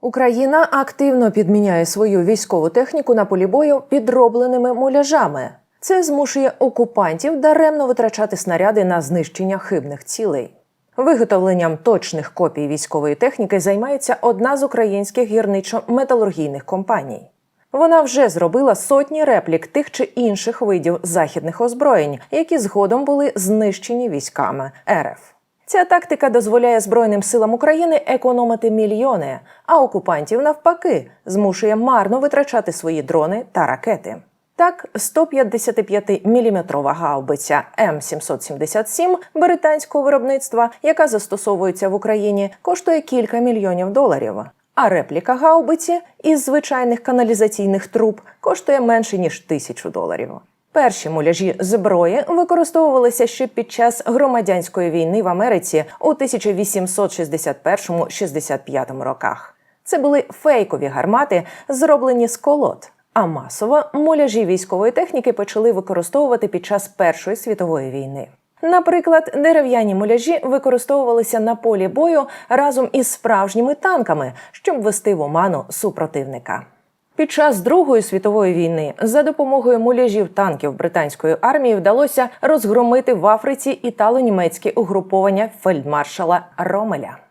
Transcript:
Україна активно підміняє свою військову техніку на полі бою підробленими муляжами. Це змушує окупантів даремно витрачати снаряди на знищення хибних цілей. Виготовленням точних копій військової техніки займається одна з українських гірничо-металургійних компаній. Вона вже зробила сотні реплік тих чи інших видів західних озброєнь, які згодом були знищені військами РФ. Ця тактика дозволяє Збройним силам України економити мільйони, а окупантів навпаки змушує марно витрачати свої дрони та ракети. Так, 155-мм гаубиця М777 британського виробництва, яка застосовується в Україні, коштує кілька мільйонів доларів. А репліка гаубиці із звичайних каналізаційних труб коштує менше ніж тисячу доларів. Перші муляжі зброї використовувалися ще під час громадянської війни в Америці у 1861-65 роках. Це були фейкові гармати, зроблені з колод. А масово муляжі військової техніки почали використовувати під час Першої світової війни. Наприклад, дерев'яні муляжі використовувалися на полі бою разом із справжніми танками, щоб ввести в оману супротивника. Під час Другої світової війни за допомогою муляжів танків британської армії вдалося розгромити в Африці італо-німецьке угруповання фельдмаршала Ромеля.